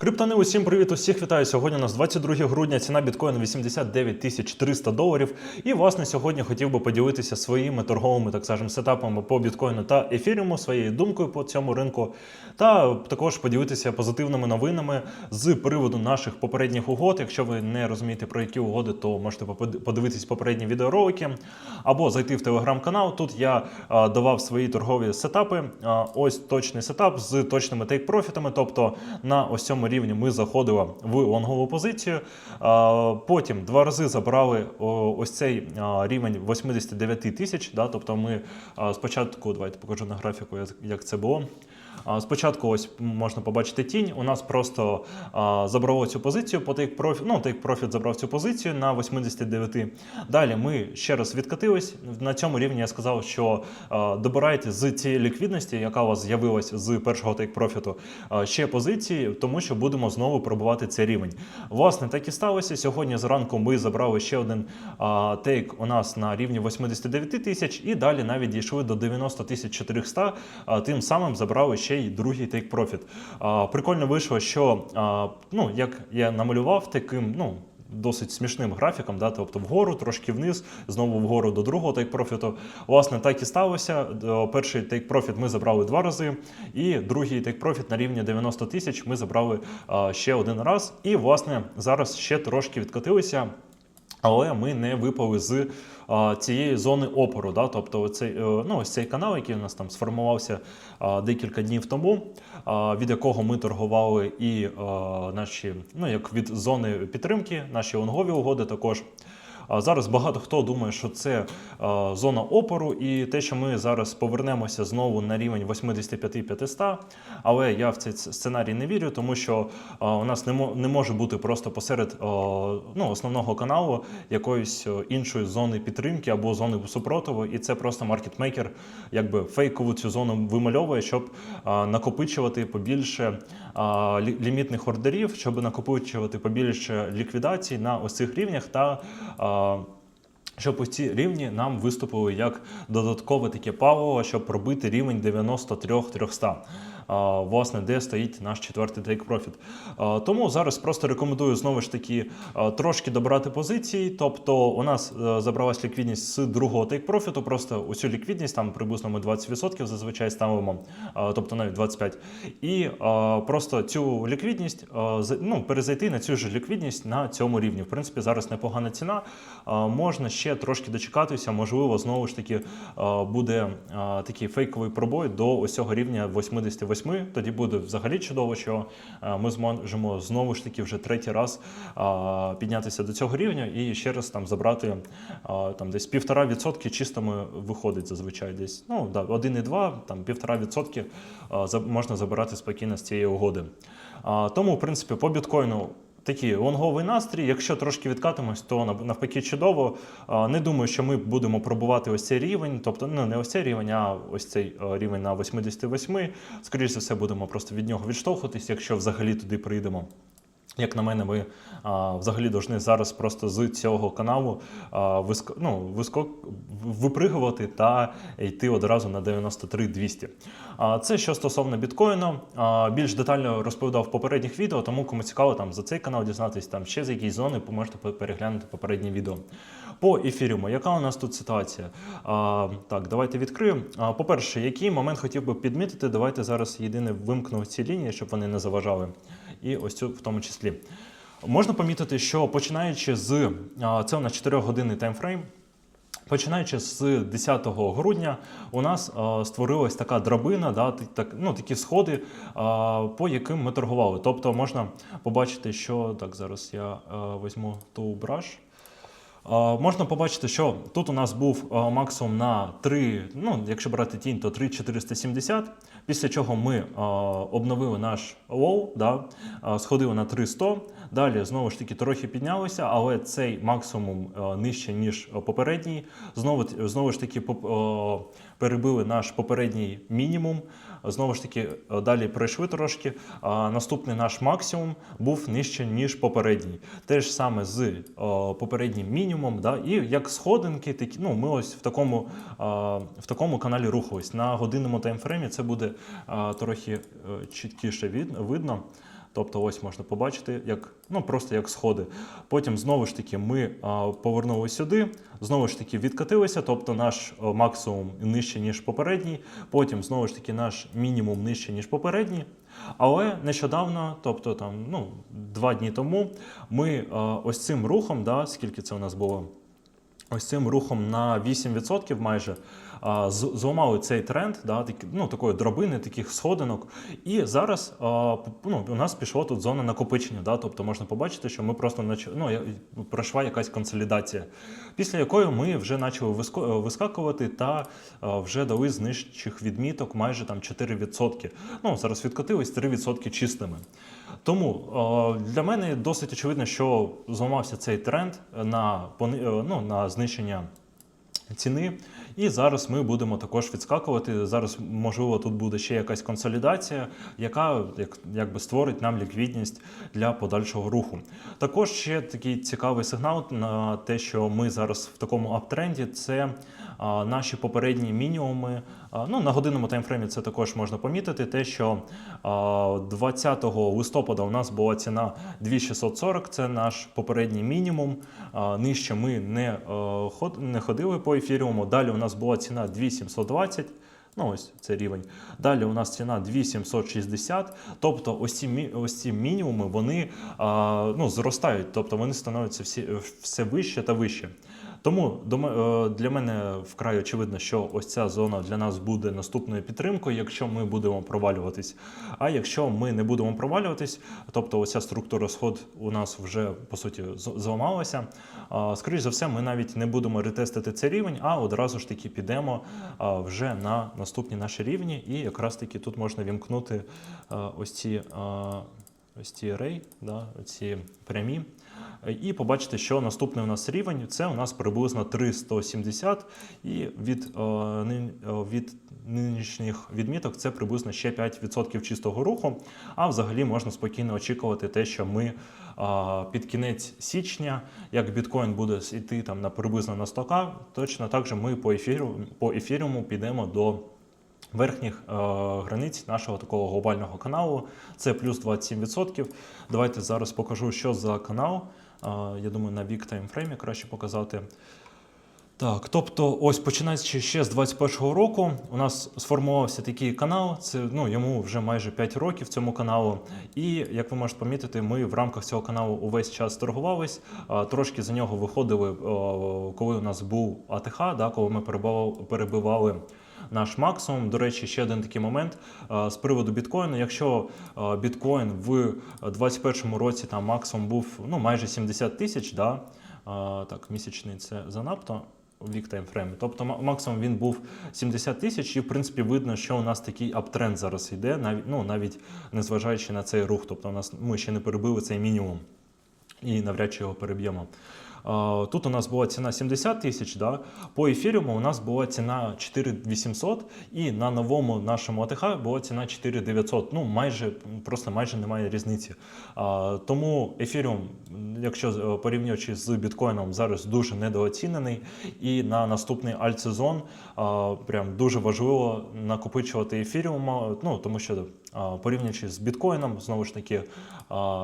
Криптони, усім привіт, усіх вітаю. Сьогодні у нас 22 грудня, ціна біткоїну 89 тисяч 300 доларів. І власне сьогодні хотів би поділитися своїми торговими, так скажемо, сетапами по біткоїну та ефіріуму, своєю думкою по цьому ринку, та також поділитися позитивними новинами з приводу наших попередніх угод. Якщо ви не розумієте про які угоди, то можете подивитись попередні відеоролики або зайти в телеграм-канал. Тут я давав свої торгові сетапи. Ось точний сетап з точними тейк-профітами. Тобто на ось цьому рівні ми заходили в лонгову позицію. Потім два рази забрали ось цей рівень 89 тисяч. Тобто ми спочатку, давайте покажу на графіку, як це було. Спочатку ось можна побачити тінь. У нас просто забрало цю позицію по take profit, ну, take profit забрав цю позицію на 89. Далі ми ще раз відкатились. На цьому рівні я сказав, що добирайте з цієї ліквідності, яка у вас з'явилась з першого take profit, ще позиції, тому що будемо знову пробувати цей рівень. Власне, так і сталося. Сьогодні зранку ми забрали ще один тейк у нас на рівні 89 тисяч, і далі навіть дійшли до 90 тисяч 400, тим самим забрали ще й другий profit. А, Прикольно вийшло, що ну, як я намалював таким, ну. Досить смішним графіком, да, тобто вгору, трошки вниз, знову вгору до другого тейк-профіту. Власне, так і сталося. Перший тейк-профіт ми забрали два рази, і другий тейк-профіт на рівні 90 тисяч ми забрали а, ще один раз. І, власне, зараз ще трошки відкотилися. Але ми не випали з а, цієї зони опору. Да? Тобто, оцей, е, ну, ось цей канал, який у нас там сформувався а, декілька днів тому, а, від якого ми торгували і а, наші, ну як від зони підтримки, наші лонгові угоди також. Зараз багато хто думає, що це а, зона опору, і те, що ми зараз повернемося знову на рівень 85-500, але я в цей сценарій не вірю, тому що а, у нас не, мо- не може бути просто посеред а, ну, основного каналу якоїсь іншої зони підтримки або зони супротиву, і це просто маркетмейкер якби фейкову цю зону вимальовує, щоб накопичувати побільше лімітних ордерів, щоб накопичувати побільше ліквідацій на ось цих рівнях та щоб ось ці рівні нам виступили як додаткове таке паливо, щоб пробити рівень 93-300. Власне, де стоїть наш четвертий take profit. Тому зараз просто рекомендую знову ж таки трошки добрати позиції. Тобто, у нас е, забралась ліквідність з другого take profit, просто усю ліквідність, там приблизно ми 20% зазвичай ставимо, тобто навіть 25%. І просто цю ліквідність ну, перезайти на цю ж ліквідність на цьому рівні. В принципі, зараз непогана ціна. Можна ще трошки дочекатися. Можливо, знову ж таки буде такий фейковий пробой до ось цього рівня 88. Тоді буде взагалі чудово, що ми зможемо знову ж таки вже третій раз піднятися до цього рівня і ще раз там забрати а, там десь півтора відсотки чистими виходить зазвичай десь. Ну да, 1,2, там півтора відсотки за- можна забирати спокійно з цієї угоди. Тому, в принципі, по біткоїну. Такий лонговий настрій. Якщо трошки відкатимось, то навпаки чудово. Не думаю, що ми будемо пробувати ось цей рівень, тобто ну, не ось цей рівень, а ось цей е, рівень на 88. Скоріше за все, будемо просто від нього відштовхуватись, якщо взагалі туди прийдемо. Як на мене, ми а, взагалі повинні зараз просто з цього каналу а, виско, ну, виско, випригувати та йти одразу на 93-200. А, це що стосовно біткоїну. А, більш детально розповідав в попередніх відео, тому кому цікаво там за цей канал дізнатись там ще з якісь зони, можете переглянути попередні відео. По ефіріуму, яка у нас тут ситуація? А, так, давайте відкрию. А, по-перше, який момент хотів би підмітити, давайте зараз єдине вимкну ці лінії, щоб вони не заважали. І ось цю в тому числі. Можна помітити, що починаючи з цього у нас 4 годинний таймфрейм. Починаючи з 10 грудня, у нас створилась така драбина, да, так, ну, такі сходи, по яким ми торгували. Тобто можна побачити, що так зараз я а, візьму ту браш. Можна побачити, що тут у нас був максимум на 3, ну, якщо брати тінь, то 3,470, після чого ми обновили наш лоу, да, сходили на 300, далі знову ж таки трохи піднялися, але цей максимум нижче, ніж попередній. Знову, знову ж таки перебили наш попередній мінімум. Знову ж таки, далі пройшли трошки. Наступний наш максимум був нижче, ніж попередній. Те ж саме з попереднім мінімумом. Да? І як сходинки, такі, ну, ми ось в такому, е, в такому каналі рухались. На годинному таймфреймі це буде е, трохи е, чіткіше від- видно. Тобто, ось можна побачити, як ну просто як сходи. Потім знову ж таки ми а, повернули сюди, знову ж таки відкатилися, тобто наш а, максимум нижче, ніж попередній. Потім знову ж таки наш мінімум нижче, ніж попередній. Але нещодавно, тобто там ну, два дні тому, ми ось цим рухом, да, скільки це у нас було? Ось цим рухом на 8% майже зламали цей тренд, да, такі, ну, такої дробини, таких сходинок. І зараз ну, у нас пішла тут зона накопичення. Да, тобто можна побачити, що ми просто ну, пройшла якась консолідація, після якої ми вже почали виско- вискакувати та а, вже дали з нижчих відміток майже там 4%. Ну, зараз відкотились 3% чистими. Тому е, для мене досить очевидно, що зламався цей тренд на, е, ну, на знищення ціни. І зараз ми будемо також відскакувати. Зараз, можливо, тут буде ще якась консолідація, яка як, якби створить нам ліквідність для подальшого руху. Також ще такий цікавий сигнал на те, що ми зараз в такому аптренді, це а, наші попередні мінімуми. А, ну, на годинному таймфреймі це також можна помітити. Те, що а, 20 листопада у нас була ціна 2640, це наш попередній мінімум. А, нижче ми не, е, ход- не ходили по ефіріуму. Далі у нас була ціна 2720. Ну, ось це рівень. Далі у нас ціна 2760. Тобто, ось ці, ось ці мінімуми вони а, ну, зростають, тобто вони становляться всі, все вище та вище. Тому е, для мене вкрай очевидно, що ось ця зона для нас буде наступною підтримкою, якщо ми будемо провалюватись. А якщо ми не будемо провалюватись, тобто ось структура сход у нас вже по суті зламалася. Скоріше за все, ми навіть не будемо ретестити цей рівень, а одразу ж таки підемо вже на наступні наші рівні. І якраз таки тут можна вімкнути ось ці. Ось ці рей, да, ці прямі. І побачите, що наступний у нас рівень це у нас приблизно 370, і від, е, е, від нинішніх відміток це приблизно ще 5% чистого руху. А взагалі можна спокійно очікувати те, що ми е, під кінець січня, як біткоін буде йти там на приблизно на 100к, точно так же ми по ефіру по ефіріуму підемо до верхніх е, границь нашого такого глобального каналу. Це плюс 27%. Давайте зараз покажу, що за канал. Я думаю, на вік таймфреймі краще показати. Так, тобто, ось починаючи ще з 21-го року, у нас сформувався такий канал. Це ну йому вже майже 5 років цьому каналу. І як ви можете помітити, ми в рамках цього каналу увесь час торгувались. Трошки за нього виходили, коли у нас був АТХ, да, коли ми перебивали наш максимум. До речі, ще один такий момент з приводу біткоїну. Якщо біткоін в 2021 році там максимум був ну майже 70 тисяч, да, а, так, місячний це занадто. Вік таймфреймі. Тобто максимум він був 70 тисяч, і в принципі видно, що у нас такий аптренд зараз йде, навіть ну навіть незважаючи на цей рух. Тобто, у нас ми ще не перебили цей мінімум і навряд чи його переб'ємо. Тут у нас була ціна 70 тисяч, да? по ефіріуму у нас була ціна 4800, і на новому нашому АТХ була ціна 4900. Ну, майже, просто майже немає різниці. Тому ефіріум, якщо е, порівнюючи з біткоїном, зараз дуже недооцінений. І на наступний альтсезон прям дуже важливо накопичувати ефіріум, ну, тому що порівнюючи з біткоїном, знову ж таки,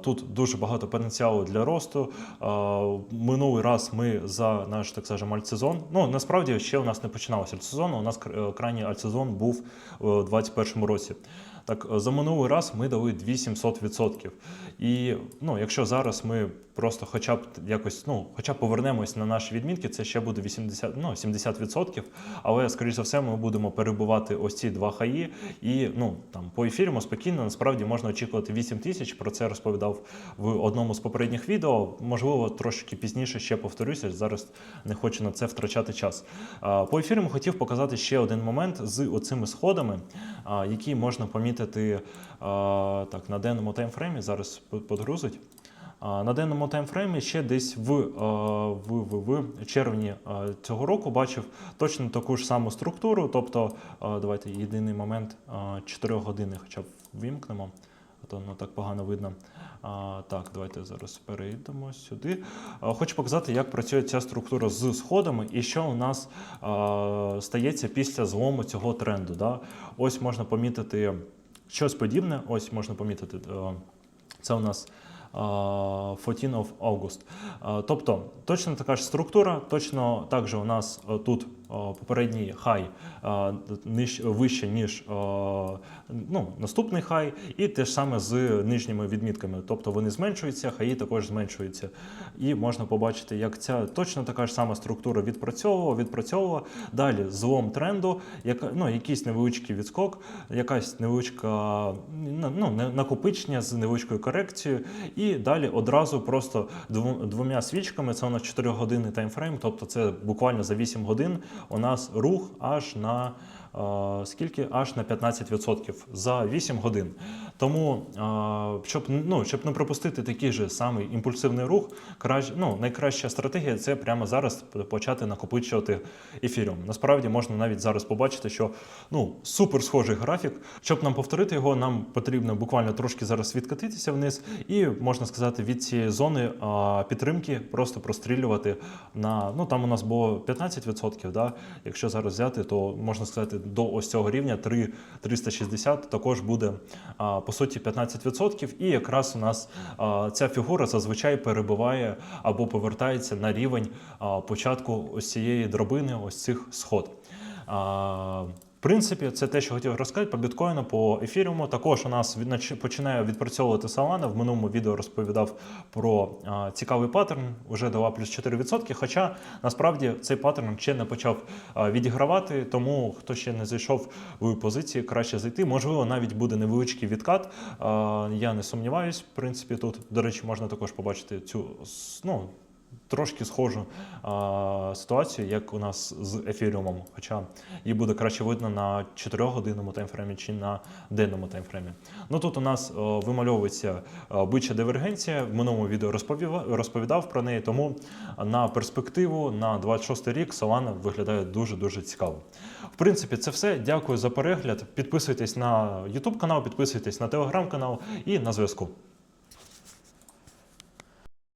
тут дуже багато потенціалу для росту. А, Минулий раз ми за наш, так скажемо, альтсезон. Ну насправді ще у нас не починалося альтсезон, У нас е, крайній альтсезон був у 2021 році. Так, е, за минулий раз ми дали 2700%. І ну, якщо зараз ми просто хоча б якось, ну, хоча б повернемось на наші відмітки, це ще буде 80, ну, 70%. Але, скоріш за все, ми будемо перебувати ось ці два хаї. І ну, там, по ефіріму спокійно насправді можна очікувати 8 тисяч. Про це розповідав в одному з попередніх відео. Можливо, трошки пізніше ще повторюся. Зараз не хочу на це втрачати час. По ефіріму хотів показати ще один момент з оцими сходами, які можна помітити так, на денному таймфреймі. Зараз подгрузить. На денному таймфреймі ще десь в, е, в, в, в червні е, цього року бачив точно таку ж саму структуру. Тобто, е, давайте єдиний момент 4 години хоча б вимкнемо, а то не так погано видно. Так, давайте зараз перейдемо сюди. Хочу показати, як працює ця структура з сходами і що у нас стається після злому цього тренду. Да? Ось можна помітити щось подібне, ось можна помітити. Це у нас 14 of August. Тобто точно така ж структура, точно так же у нас тут а, попередній хай вище, ніж ну, наступний хай, і те ж саме з нижніми відмітками. Тобто вони зменшуються, хаї також зменшуються. І можна побачити, як ця точно така ж сама структура відпрацьовувала, відпрацьовувала. Далі злом тренду, яка, ну, якийсь невеличкий відскок, якась невеличка ну, накопичення з невеличкою корекцією. І далі одразу просто двом- двома свічками, це у нас 4 години таймфрейм, тобто це буквально за 8 годин у нас рух аж на скільки? Аж на 15% за 8 годин. Тому, щоб, ну, щоб не пропустити такий же самий імпульсивний рух, кращ, ну, найкраща стратегія це прямо зараз почати накопичувати ефіріум. Насправді можна навіть зараз побачити, що ну, супер схожий графік. Щоб нам повторити його, нам потрібно буквально трошки зараз відкатитися вниз, і можна сказати, від цієї зони підтримки просто прострілювати на ну там у нас було 15%, да? Якщо зараз взяти, то можна сказати, до ось цього рівня 3, 360 також буде по суті 15%. І якраз у нас ця фігура зазвичай перебуває або повертається на рівень початку ось цієї дробини, ось цих сход. В принципі, це те, що хотів розказати по біткоїну, по ефіріуму. Також у нас починає відпрацьовувати Solana. В минулому відео розповідав про а, цікавий паттерн, вже дала плюс 4%. Хоча насправді цей паттерн ще не почав а, відігравати, тому хто ще не зайшов в позиції, краще зайти. Можливо, навіть буде невеличкий відкат. А, я не сумніваюсь. В принципі, тут, до речі, можна також побачити цю ну, трошки схожу а, ситуацію, як у нас з ефіріумом, хоча її буде краще видно на 4-годинному таймфреймі чи на денному таймфреймі. Ну тут у нас о, вимальовується бича дивергенція. В минулому відео розповів- розповідав про неї, тому на перспективу на 26 рік Solana виглядає дуже дуже цікаво. В принципі, це все. Дякую за перегляд. Підписуйтесь на YouTube канал, підписуйтесь на телеграм канал і на зв'язку.